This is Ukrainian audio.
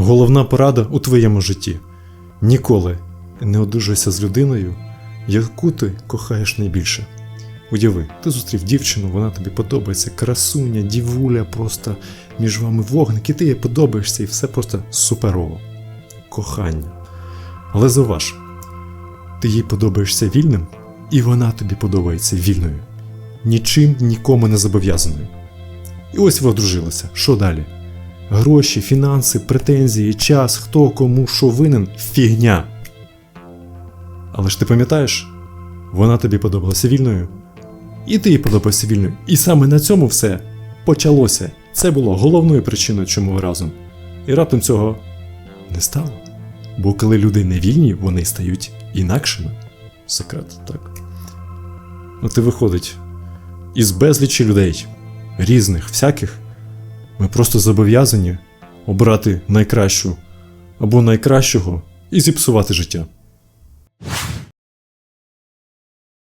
Головна порада у твоєму житті. Ніколи не одружуйся з людиною, яку ти кохаєш найбільше. Уяви, ти зустрів дівчину, вона тобі подобається, красуня, дівуля, просто між вами вогник, і ти їй подобаєшся, і все просто суперово. Кохання. Але зауваж, ти їй подобаєшся вільним, і вона тобі подобається вільною. Нічим нікому не зобов'язаною. І ось ви одружилися. Що далі? Гроші, фінанси, претензії, час, хто кому що винен фігня. Але ж ти пам'ятаєш, вона тобі подобалася вільною, і ти їй подобався вільною. І саме на цьому все почалося. Це було головною причиною, чому ви разом. І раптом цього не стало. Бо коли люди не вільні, вони стають інакшими. Секрет, так. От і виходить, із безлічі людей, різних, всяких, ми просто зобов'язані обрати найкращу або найкращого і зіпсувати життя.